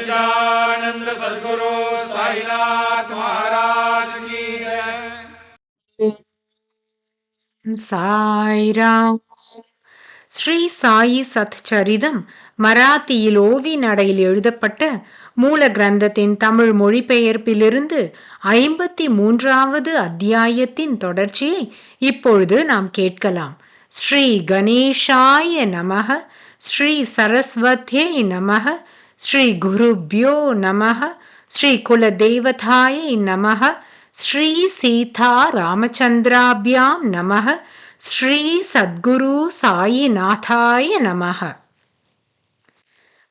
सच्चिदानंद सदगुरु साईनाथ महाराज की जय சாய்ராம் ஸ்ரீ சாயி சத்சரிதம் மராத்தியில் ஓவி நடையில் எழுதப்பட்ட மூல கிரந்தத்தின் தமிழ் மொழிபெயர்ப்பிலிருந்து ஐம்பத்தி மூன்றாவது அத்தியாயத்தின் தொடர்ச்சியை இப்பொழுது நாம் கேட்கலாம் ஸ்ரீ கணேஷாய நமக ஸ்ரீ சரஸ்வத்யே நமக ஸ்ரீ குருப்யோ நமக ஸ்ரீ குலதேவதாய நமக ஸ்ரீ சீதா ராமச்சந்திராபியாம் நமக ஸ்ரீ சத்குரு சாயிநாதாய நமக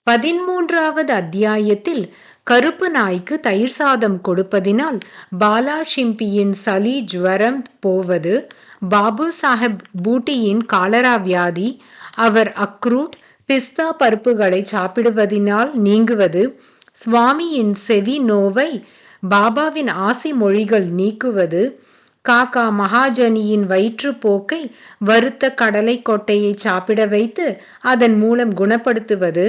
பதிமூன்றாவது அத்தியாயத்தில் கருப்பு நாய்க்கு தயிர் சாதம் கொடுப்பதினால் பாலாஷிம்பியின் சளி ஜுவரம் போவது பாபு சாஹெப் பூட்டியின் காலரா வியாதி அவர் அக்ரூட் பிஸ்தா பருப்புகளை சாப்பிடுவதினால் நீங்குவது சுவாமியின் செவி நோவை பாபாவின் ஆசி மொழிகள் நீக்குவது காக்கா மகாஜனியின் வயிற்றுப்போக்கை வறுத்த கடலை கொட்டையை சாப்பிட வைத்து அதன் மூலம் குணப்படுத்துவது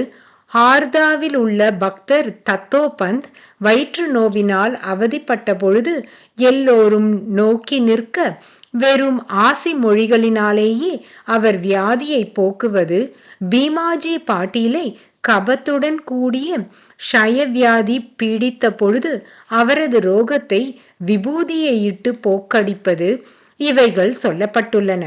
ஹார்தாவில் உள்ள பக்தர் தத்தோபந்த் வயிற்று நோவினால் அவதிப்பட்ட பொழுது எல்லோரும் நோக்கி நிற்க வெறும் ஆசி மொழிகளினாலேயே அவர் வியாதியை போக்குவது பீமாஜி பாட்டீலை கபத்துடன் கூடிய ஷயவியாதி பீடித்த பொழுது அவரது ரோகத்தை விபூதியை இட்டு போக்கடிப்பது இவைகள் சொல்லப்பட்டுள்ளன.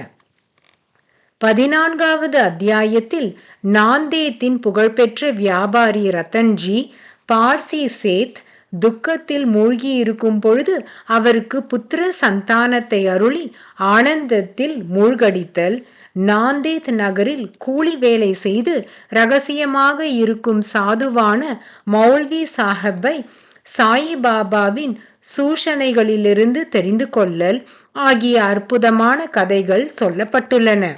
பதினான்காவது அத்தியாயத்தில் நாந்தேத்தின் புகழ்பெற்ற வியாபாரி ரத்தன்ஜி பார்சி சேத் துக்கத்தில் மூழ்கியிருக்கும் பொழுது அவருக்கு புத்திர சந்தானத்தை அருளி ஆனந்தத்தில் மூழ்கடித்தல் நாந்தேத் நகரில் கூலி வேலை செய்து ரகசியமாக இருக்கும் சாதுவான மௌல்வி சாஹப்பை சாயிபாபாவின் சூஷனைகளிலிருந்து தெரிந்து கொள்ளல் ஆகிய அற்புதமான கதைகள் சொல்லப்பட்டுள்ளன.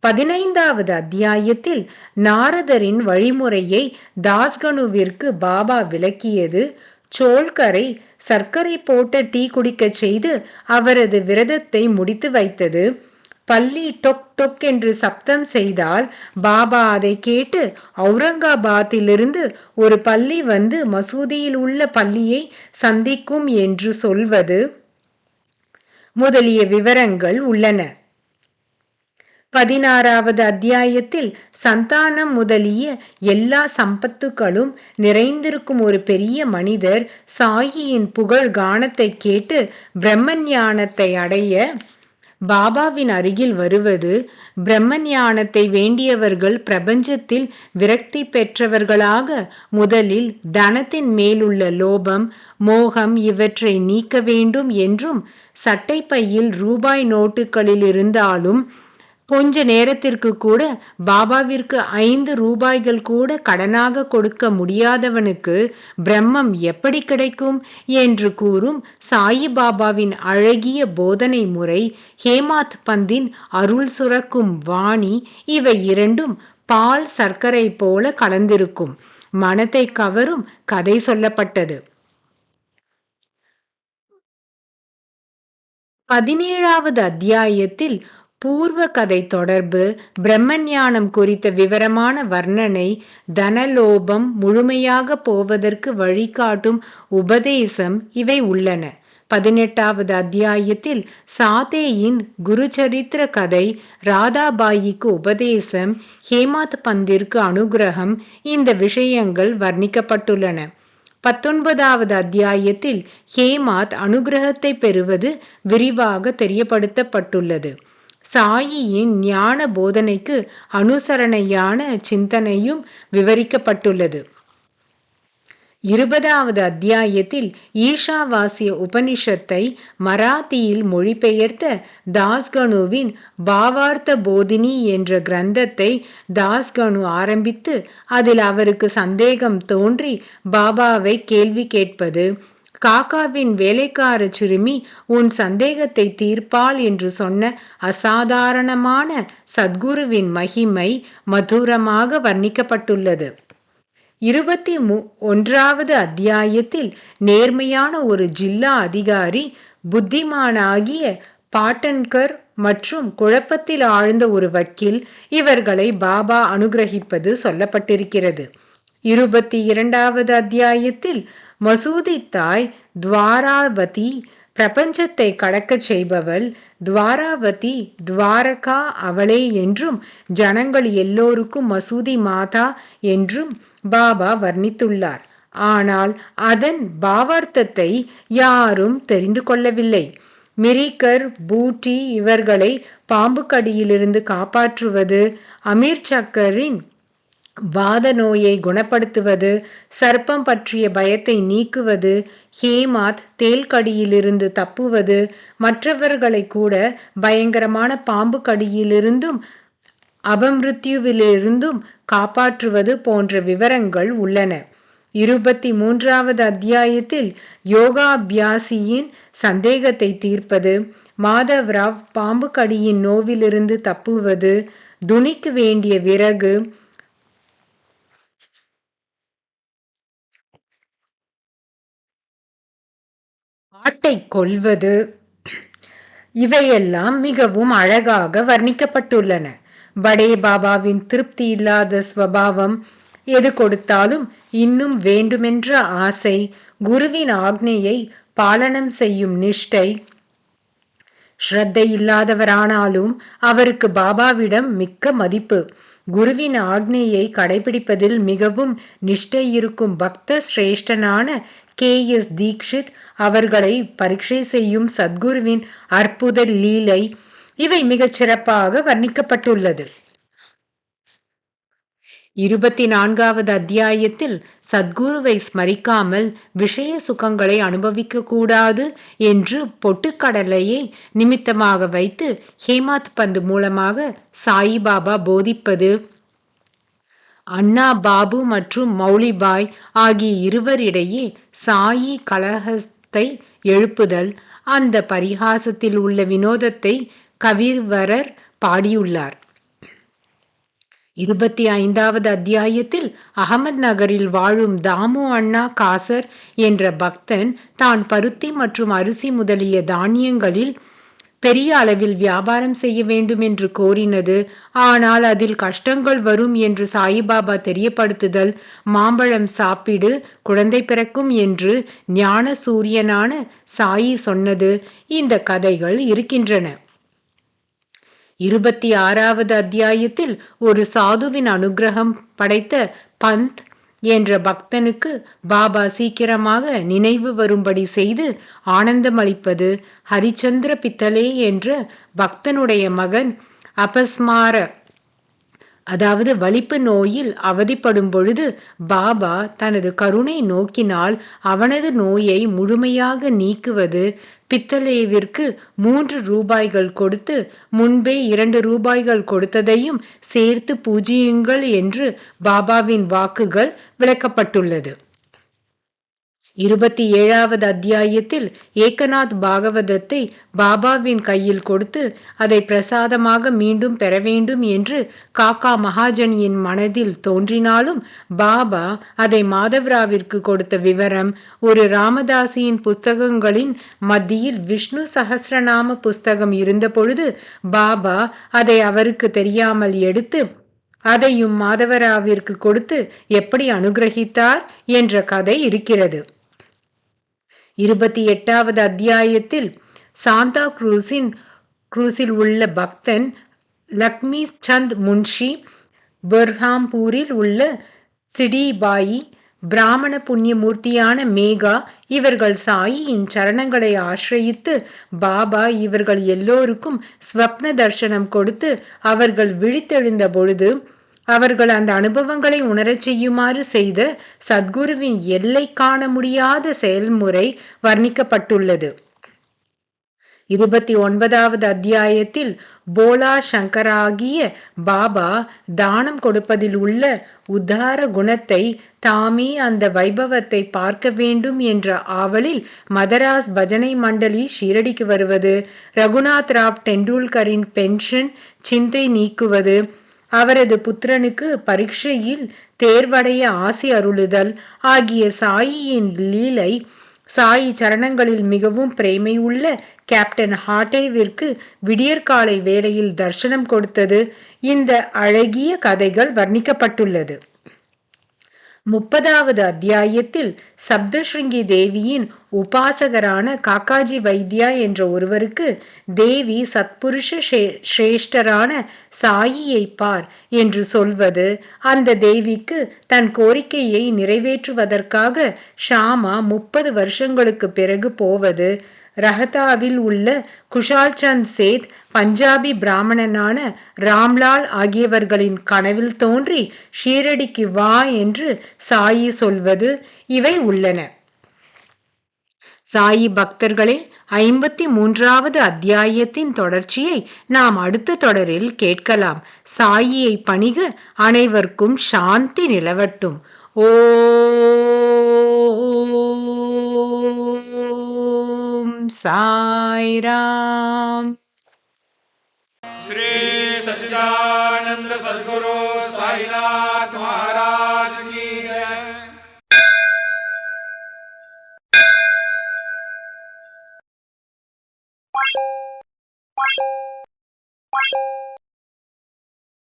பதினைந்தாவது அத்தியாயத்தில் நாரதரின் வழிமுறையை தாஸ்கனுவிற்கு பாபா விளக்கியது சோல்கரை சர்க்கரை போட்ட டீ குடிக்கச் செய்து அவரது விரதத்தை முடித்து வைத்தது. பள்ளி டொக் டொக் என்று சப்தம் செய்தால் பாபா அதை கேட்டு அவுரங்காபாத்திலிருந்து ஒரு பள்ளி வந்து மசூதியில் உள்ள பள்ளியை சந்திக்கும் என்று சொல்வது. முதலிய விவரங்கள் உள்ளன. பதினாறாவது அத்தியாயத்தில் சந்தானம் முதலிய எல்லா சம்பத்துகளும் நிறைந்திருக்கும் ஒரு பெரிய மனிதர் சாயியின் புகழ் கானத்தை கேட்டு பிரம்ம ஞானத்தை அடைய பாபாவின் அருகில் வருவது பிரம்ம ஞானத்தை வேண்டியவர்கள் பிரபஞ்சத்தில் விரக்தி பெற்றவர்களாக முதலில் தனத்தின் மேலுள்ள லோபம் மோகம் இவற்றை நீக்க வேண்டும் என்றும் சட்டைப்பையில் ரூபாய் நோட்டுகளில் இருந்தாலும் கொஞ்ச நேரத்திற்கு கூட பாபாவிற்கு ஐந்து ரூபாய்கள் கூட கடனாக கொடுக்க முடியாதவனுக்கு பிரம்மம் எப்படி கிடைக்கும் என்று கூறும் சாயி பாபாவின் அழகிய போதனை முறை ஹேமாத் பந்தின் அருள் சுரக்கும் வாணி இவை இரண்டும் பால் சர்க்கரை போல கலந்திருக்கும். மனத்தை கவரும் கதை சொல்லப்பட்டது. பதினேழாவது அத்தியாயத்தில் பூர்வ கதை தொடர்பு பிரம்மஞானம் குறித்த விவரமான வர்ணனை தனலோபம் முழுமையாக போவதற்கு வழிகாட்டும் உபதேசம் இவை உள்ளன. பதினெட்டாவது அத்தியாயத்தில் சாதேயின் குருச்சரித்திர கதை ராதாபாயிக்கு உபதேசம் ஹேமாத் பந்திற்கு அனுகிரகம் இந்த விஷயங்கள் வர்ணிக்கப்பட்டுள்ளன. பத்தொன்பதாவது அத்தியாயத்தில் ஹேமாத் அனுகிரகத்தை பெறுவது விரிவாக தெரியப்படுத்தப்பட்டுள்ளது. சாயியின் ஞான போதனைக்கு அனுசரணையான சிந்தனையும் விவரிக்கப்பட்டுள்ளது. இருபதாவது அத்தியாயத்தில் ஈஷாவாசிய உபனிஷத்தை மராத்தியில் மொழிபெயர்த்த தாஸ்கனுவின் பாவார்த்த போதினி என்ற கிரந்தத்தை தாஸ்கனு ஆரம்பித்து அதில் அவருக்கு சந்தேகம் தோன்றி பாபாவை கேள்வி கேட்பது காக்காவின் வேலைக்கார சிறுமி உன் சந்தேகத்தை தீர்ப்பாள் என்று சொன்ன அசாதாரணமான சத்குருவின் மகிமை மதுரமாக வர்ணிக்கப்பட்டுள்ளது. இருபத்தி மு ஒன்றாவது அத்தியாயத்தில் நேர்மையான ஒரு ஜில்லா அதிகாரி புத்திமானாகிய பாட்டன்கர் மற்றும் குழப்பத்தில் ஆழ்ந்த ஒரு வக்கீல் இவர்களை பாபா அனுகிரகிப்பது சொல்லப்பட்டிருக்கிறது. இருபத்தி இரண்டாவது அத்தியாயத்தில் மசூதி தாய் துவாராவதி பிரபஞ்சத்தை கடக்கச் செய்பவள். துவாராவதி துவாரகா அவளே என்றும் ஜனங்கள் எல்லோருக்கும் மசூதி மாதா என்றும் பாபா வர்ணித்துள்ளார். ஆனால் அதன் பாவார்த்தத்தை யாரும் தெரிந்து கொள்ளவில்லை. மிரிக்கர் பூட்டி இவர்களை பாம்புக்கடியிலிருந்து காப்பாற்றுவது அமீர் சக்கரின் வாத நோயை குணப்படுத்துவது சர்ப்பம் பற்றிய பயத்தை நீக்குவது ஹேமாத் தேல் கடியிலிருந்து தப்புவது மற்றவர்களை கூட பயங்கரமான பாம்பு கடியிலிருந்தும் அபமிருத்யுவிலிருந்தும் காப்பாற்றுவது போன்ற விவரங்கள் உள்ளன. இருபத்தி மூன்றாவது அத்தியாயத்தில் யோகாபியாசியின் சந்தேகத்தை தீர்ப்பது மாதவ்ராவ் பாம்பு கடியின் நோவிலிருந்து தப்புவது துணிக்கு வேண்டிய விறகு ஆட்டை கொல்வது இவையெல்லாம் மிகவும் அழகாக வர்ணிக்கப்பட்டுள்ளன. படே பாபாவின் திருப்தி இல்லாத ஸ்வபாவம் எது கொடுத்தாலும் இன்னும் வேண்டுமென்ற ஆசை குருவின் ஆக்னையை பாலனம் செய்யும் நிஷ்டை. ஸ்ரத்தை இல்லாதவரானாலும் அவருக்கு பாபாவிடம் மிக்க மதிப்பு. குருவின் ஆக்னையை கடைபிடிப்பதில் மிகவும் நிஷ்டை இருக்கும் பக்த சிரேஷ்டனான கே. எஸ். தீக்ஷித் அவர்களை பரீட்சை செய்யும் சத்குருவின் அற்புத லீலை இவை மிகச் சிறப்பாக வர்ணிக்கப்பட்டுள்ளது. இருபத்தி நான்காவது அத்தியாயத்தில் சத்குருவை ஸ்மரிக்காமல் விஷய சுகங்களை அனுபவிக்க கூடாது என்று பொட்டுக்கடலையை நிமித்தமாக வைத்து ஹேமாத் பந்து மூலமாக சாயிபாபா போதிப்பது அண்ணா பாபு மற்றும் மௌலிபாய் ஆகிய இருவரிடையே சாயி கலகத்தை எழுப்புதல். அந்த பரிகாசத்தில் உள்ள வினோதத்தை கவிர்வரர் பாடியுள்ளார். இருபத்தி ஐந்தாவது அத்தியாயத்தில் அகமது நகரில் வாழும் தாமு அண்ணா காசர் என்ற பக்தன் தான் பருத்தி மற்றும் அரிசி முதலிய தானியங்களில் பெரிய அளவில் வியாபாரம் செய்ய வேண்டும் என்று கோரினது. ஆனால் அதில் கஷ்டங்கள் வரும் என்று சாயிபாபா தெரியப்படுத்துதல் மாம்பழம் சாப்பிடு குழந்தை பிறக்கும் என்று ஞான சூரியனான சாயி சொன்னது. இந்த கதைகள் இருக்கின்றன. இருபத்தி ஆறாவது அத்தியாயத்தில் ஒரு சாதுவின் அனுகிரகம் படைத்த பந்த் என்ற பக்தனுக்கு பாபா சீக்கிரமாக நினைவு வரும்படி செய்து ஆனந்தமளிப்பது ஹரிச்சந்திர பித்தலே என்ற பக்தனுடைய மகன் அபஸ்மார அதாவது வலிப்பு நோயில் அவதிப்படும் பொழுது பாபா தனது கருணை நோக்கினால் அவனது நோயை முழுமையாக நீக்குவது பித்தலேவிற்கு மூன்று ரூபாய்கள் கொடுத்து முன்பே இரண்டு ரூபாய்கள் கொடுத்ததையும் சேர்த்து பூஜியுங்கள் என்று பாபாவின் வாக்குகள் விளக்கப்பட்டுள்ளது. இருபத்தி ஏழாவது அத்தியாயத்தில் ஏகநாத் பாகவதத்தை பாபாவின் கையில் கொடுத்து அதை பிரசாதமாக மீண்டும் பெற வேண்டும் என்று காக்கா மகாஜனியின் மனதில் தோன்றினாலும் பாபா அதை மாதவ்ராவிற்கு கொடுத்த விவரம் ஒரு ராமதாசியின் புஸ்தகங்களின் மத்தியில் விஷ்ணு சகசிரநாம புஸ்தகம் இருந்தபொழுது பாபா அதை அவருக்கு தெரியாமல் எடுத்து அதையும் மாதவராவிற்கு கொடுத்து எப்படி அனுகிரகித்தார்? என்ற கதை இருக்கிறது. இருபத்தி எட்டாவது அத்தியாயத்தில் சாந்தா குரூஸின் குரூஸில் உள்ள பக்தன் லக்ஷ்மி சந்த் முன்ஷி பெர்ஹாம்பூரில் உள்ள சிடிபாயி பிராமண புண்ணியமூர்த்தியான மேகா இவர்கள் சாயியின் சரணங்களை ஆசிரயித்து பாபா இவர்கள் எல்லோருக்கும் ஸ்வப்ன தர்சனம் கொடுத்து அவர்கள் விழித்தெழுந்த பொழுது அவர்கள் அந்த அனுபவங்களை உணரச் செய்யுமாறு செய்த சத்குருவின் எல்லை காண முடியாத செயல்முறை வர்ணிக்கப்பட்டுள்ளது. இருபத்தி ஒன்பதாவது அத்தியாயத்தில் போலா சங்கராகிய பாபா தானம் கொடுப்பதில் உள்ள உதார குணத்தை தாமே அந்த வைபவத்தை பார்க்க வேண்டும் என்ற ஆவலில் மதராஸ் பஜனை மண்டலி ஷீரடிக்கு வருவது ரகுநாத் ராவ் டெண்டுல்கரின் பென்ஷன் சிந்தை நீக்குவது அவரது புத்திரனுக்கு பரீட்சையில் தேர்வடைய ஆசி அருளுதல் ஆகிய சாயியின் லீலை சாயி சரணங்களில் மிகவும் பிரேமை உள்ள கேப்டன் ஹாட்டேவிற்கு விடியற்காலை வேளையில் தர்சனம் கொடுத்தது. இந்த அழகிய கதைகள் வர்ணிக்கப்பட்டுள்ளது. முப்பதாவது அத்தியாயத்தில் சப்தஸ்ருங்கி தேவியின் உபாசகரான காக்காஜி வைத்யா என்ற ஒருவருக்கு தேவி சத்புருஷ சிரேஷ்டரான சாயியை பார் என்று சொல்வது. அந்த தேவிக்கு தன் கோரிக்கையை நிறைவேற்றுவதற்காக ஷாமா முப்பது வருஷங்களுக்கு பிறகு போவது. ரஹதாவில் உள்ள குஷால் சந்த் சேத் பஞ்சாபி பிராமணனான ராம்லால் ஆகியவர்களின் கனவில் தோன்றி ஷீரடிக்கு வா என்று சாயி சொல்வது இவை உள்ளன. சாயி பக்தர்களே ஐம்பத்தி மூன்றாவது அத்தியாயத்தின் தொடர்ச்சியை நாம் அடுத்த தொடரில் கேட்கலாம். சாயியை பணிக அனைவருக்கும் சாந்தி நிலவட்டும். ஓ Sai Ram. Sri Sachidananda Sadguru Sai Nath Maharaj